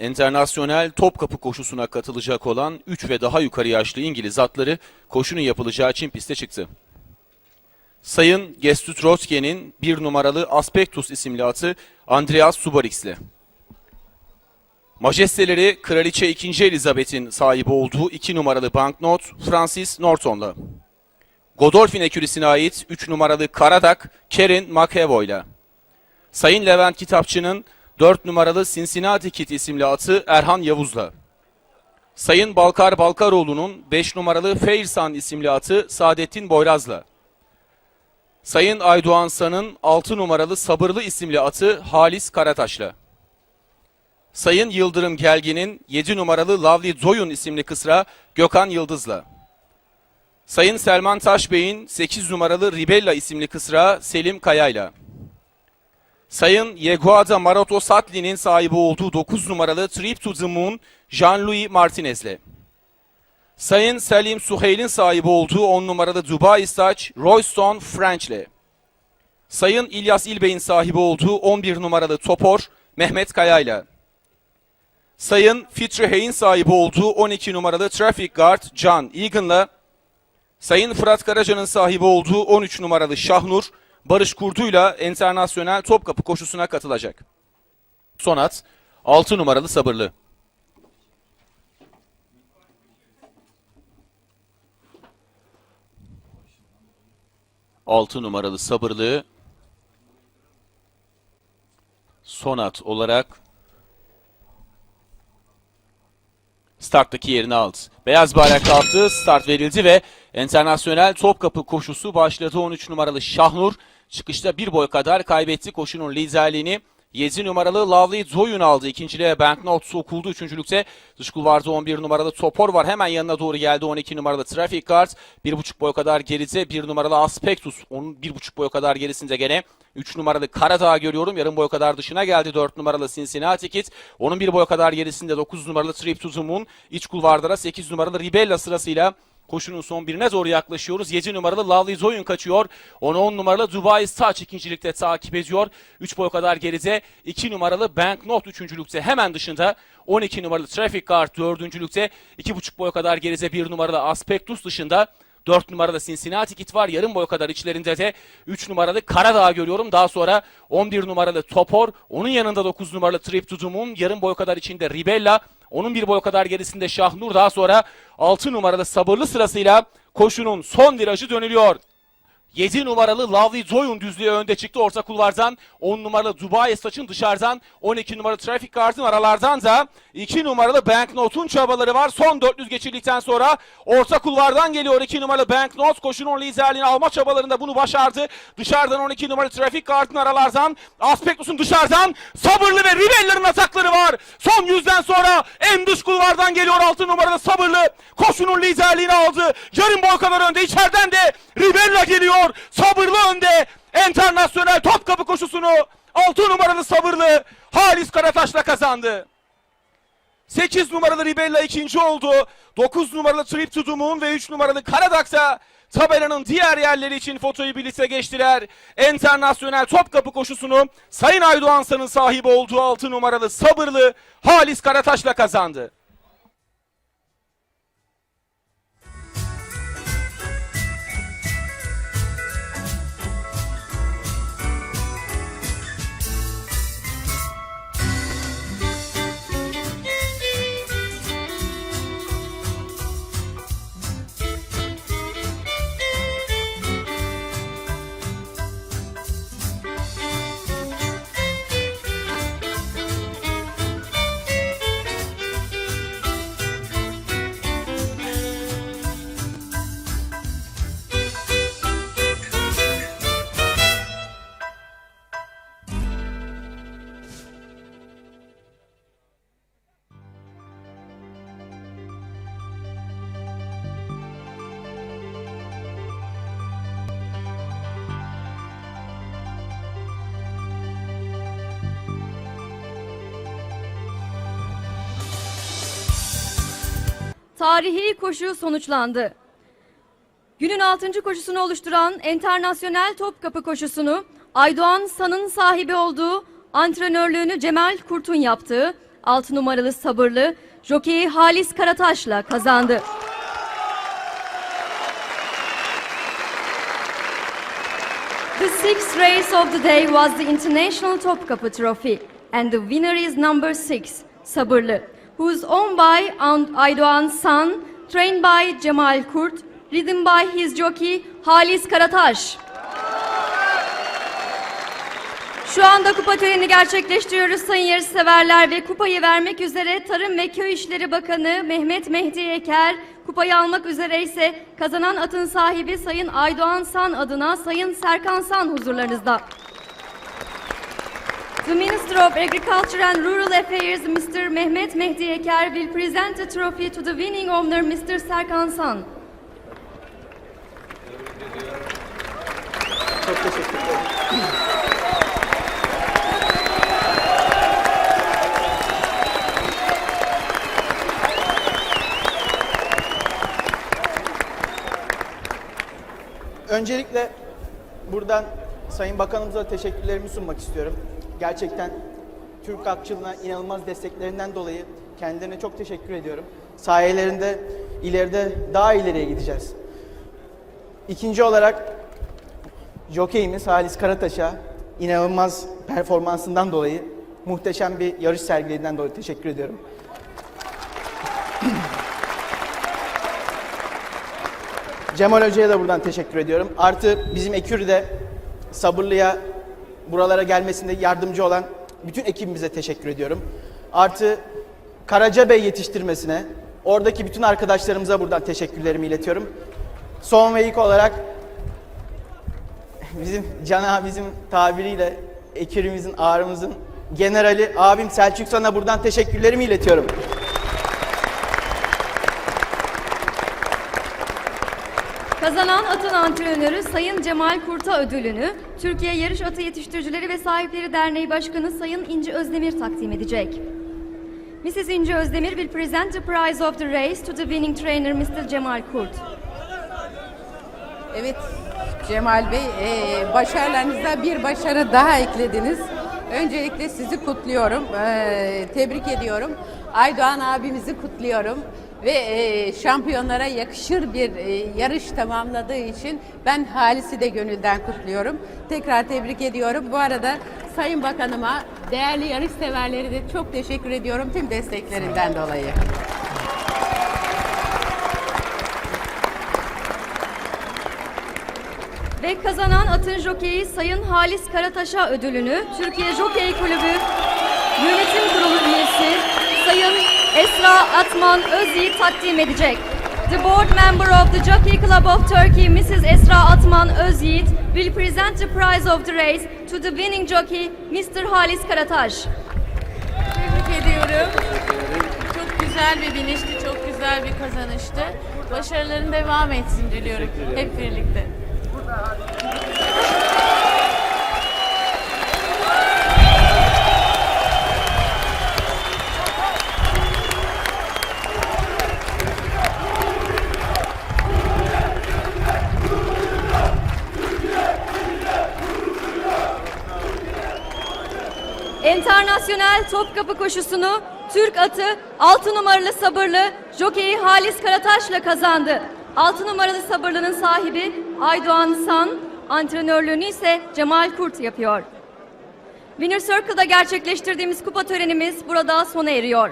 Enternasyonel Topkapı koşusuna katılacak olan 3 ve daha yukarı yaşlı İngiliz atları koşunun yapılacağı için piste çıktı. Sayın Gestut Rotke'nin bir numaralı Aspectus isimli atı Andreas Subarix'le. Majesteleri Kraliçe 2. Elizabeth'in sahibi olduğu 2 numaralı banknot Francis Norton'la. Godolphin ekürisine ait 3 numaralı Karadak Kerin McEvoy'la. Sayın Levent Kitapçı'nın 4 numaralı Cincinnati Kit isimli atı Erhan Yavuz'la. Sayın Balkar Balkaroğlu'nun 5 numaralı Feirsan isimli atı Saadettin Boyraz'la. Sayın Aydoğan San'ın 6 numaralı Sabırlı isimli atı Halis Karataş'la. Sayın Yıldırım Gelgin'in 7 numaralı Lovely Zoyun isimli kısra Gökhan Yıldız'la. Sayın Selman Taşbey'in 8 numaralı Ribella isimli kısra Selim Kaya'yla. Sayın Yeguada Maroto Satli'nin sahibi olduğu 9 numaralı Trip to the Moon Jean-Louis Martinez'le. Sayın Selim Suheyl'in sahibi olduğu 10 numaralı Dubai Saç Royston French'le. Sayın İlyas İlbey'in sahibi olduğu 11 numaralı Topor Mehmet Kaya'yla. Sayın Fitri Hay'in sahibi olduğu 12 numaralı Traffic Guard Can Egan'la Sayın Fırat Karaca'nın sahibi olduğu 13 numaralı Şahnur Barış Kurdu'yla Enternasyonel Topkapı koşusuna katılacak. Sonat 6 numaralı Sabırlı. Altı numaralı sabırlı sonat olarak starttaki yerini aldı. Beyaz bayrak kalktı, start verildi ve Enternasyonel Topkapı koşusu başladı. 13 numaralı Şahnur çıkışta bir boy kadar kaybetti koşunun liderliğini. 7 numaralı Lovely Zoyun aldı. İkinciliğe Banknote sokuldu. Üçüncülükte dış kulvarda 11 numaralı Topor var. Hemen yanına doğru geldi 12 numaralı Traffic Guard. 1,5 boy kadar geride 1 numaralı Aspectus. Onun 1,5 boy kadar gerisinde gene 3 numaralı Karadağ görüyorum. Yarım boy kadar dışına geldi 4 numaralı Cincinnati Kid. Onun 1 boy kadar gerisinde 9 numaralı Trip to the Moon. İç kulvarda 8 numaralı Ribella sırasıyla Koşunun son birine doğru yaklaşıyoruz. 7 numaralı Lovely Zoyun kaçıyor. Onu 10 numaralı Dubai Touch ikincilikte takip ediyor. 3 boy kadar geride. 2 numaralı Banknote üçüncülükte hemen dışında. 12 numaralı Traffic Guard dördüncülükte. 2,5 boy kadar geride 1 numaralı Aspectus dışında. 4 numaralı Cincinnati Kit var. Yarım boy kadar içlerinde de 3 numaralı Karadağ görüyorum. Daha sonra 11 numaralı Topor. Onun yanında 9 numaralı Trip to Moon. Yarım boy kadar içinde Ribella. Onun bir boy kadar gerisinde Şahnur. Daha sonra 6 numaralı Sabırlı sırasıyla koşunun son virajı dönülüyor. 7 numaralı Lovely Zoyun düzlüğe önde çıktı orta kulvardan. 10 numaralı Dubai saçın dışarıdan. 12 numaralı Traffic Guard'ın aralardan da 2 numaralı Banknote'un çabaları var. Son 400 geçirdikten sonra orta kulvardan geliyor 2 numaralı Banknote. Koşunun liderliğini alma çabalarında bunu başardı. Dışarıdan 12 numaralı Traffic Guard'ın aralardan. Aspectus'un dışarıdan sabırlı ve Ribella'nın atakları var. Son yüzden sonra en dış kulvardan geliyor 6 numaralı sabırlı. Koşunun liderliğini aldı. Yarım boy kadar önde. içeriden de Ribella geliyor. Sabırlı önde. Enternasyonel Topkapı koşusunu 6 numaralı sabırlı Halis Karataş'la kazandı. 8 numaralı Ribella ikinci oldu. 9 numaralı Trip to Moon ve 3 numaralı Karadak'ta tabelanın diğer yerleri için fotoyu birlikte geçtiler. Enternasyonel Topkapı koşusunu Sayın Aydoğan San'ın sahibi olduğu 6 numaralı sabırlı Halis Karataş'la kazandı. Tarihi koşu sonuçlandı. Günün 6. koşusunu oluşturan Enternasyonel Topkapı koşusunu Aydoğan San'ın sahibi olduğu antrenörlüğünü Cemal Kurt'un yaptığı 6 numaralı sabırlı jokeyi Halis Karataş'la kazandı. The sixth race of the day was the International Topkapı Trophy and the winner is number 6, Sabırlı, who is owned by An- Aydoğan San, trained by Cemal Kurt, ridden by his jockey Halis Karataş. Şu anda kupa törenini gerçekleştiriyoruz sayın yarışseverler ve kupayı vermek üzere Tarım ve Köy İşleri Bakanı Mehmet Mehdi Eker, kupayı almak üzere ise kazanan atın sahibi Sayın Aydoğan San adına Sayın Serkan San huzurlarınızda. The Minister of Agriculture and Rural Affairs Mr. Mehmet Mehdi Eker will present the trophy to the winning owner Mr. Serkan San. Çok teşekkür ederim. Öncelikle buradan Sayın Bakanımıza teşekkürlerimi sunmak istiyorum. Gerçekten Türk halkçılığına inanılmaz desteklerinden dolayı kendilerine çok teşekkür ediyorum. Sayelerinde ileride daha ileriye gideceğiz. İkinci olarak Jokeyimiz Halis Karataş'a inanılmaz performansından dolayı muhteşem bir yarış sergilediğinden dolayı teşekkür ediyorum. Cemal Hoca'ya da buradan teşekkür ediyorum. Artı bizim Ekürü'de Sabırlı'ya buralara gelmesinde yardımcı olan bütün ekibimize teşekkür ediyorum. Artı Karaca Bey yetiştirmesine, oradaki bütün arkadaşlarımıza buradan teşekkürlerimi iletiyorum. Son ve ilk olarak bizim Can abimizin tabiriyle ekibimizin, ağrımızın generali abim Selçuk sana buradan teşekkürlerimi iletiyorum. Kazanan atın antrenörü Sayın Cemal Kurta ödülünü Türkiye Yarış Atı Yetiştiricileri ve Sahipleri Derneği Başkanı Sayın İnci Özdemir takdim edecek. Mrs. İnci Özdemir will present the prize of the race to the winning trainer Mr. Cemal Kurt. Evet Cemal Bey, e, başarılarınıza bir başarı daha eklediniz. Öncelikle sizi kutluyorum, e, tebrik ediyorum. Aydoğan abimizi kutluyorum ve e, şampiyonlara yakışır bir e, yarış tamamladığı için ben Halis'i de gönülden kutluyorum. Tekrar tebrik ediyorum. Bu arada Sayın Bakanıma, değerli yarış severleri de çok teşekkür ediyorum tüm desteklerinden dolayı. Ve kazanan atın jokeyi Sayın Halis Karataş'a ödülünü Türkiye Jokey Kulübü Yönetim Kurulu üyesi Sayın Esra Atman Özyiğit takdim edecek. The board member of the Jockey Club of Turkey, Mrs. Esra Atman Özyiğit, will present the prize of the race to the winning jockey, Mr. Halis Karataş. Tebrik ediyorum. Çok güzel bir binişti, çok güzel bir kazanıştı. Başarıların devam etsin diliyorum hep birlikte. Enternasyonel Topkapı koşusunu Türk atı 6 numaralı sabırlı jokeyi Halis Karataş'la kazandı. 6 numaralı sabırlının sahibi Aydoğan San, antrenörlüğünü ise Cemal Kurt yapıyor. Winner Circle'da gerçekleştirdiğimiz kupa törenimiz burada sona eriyor.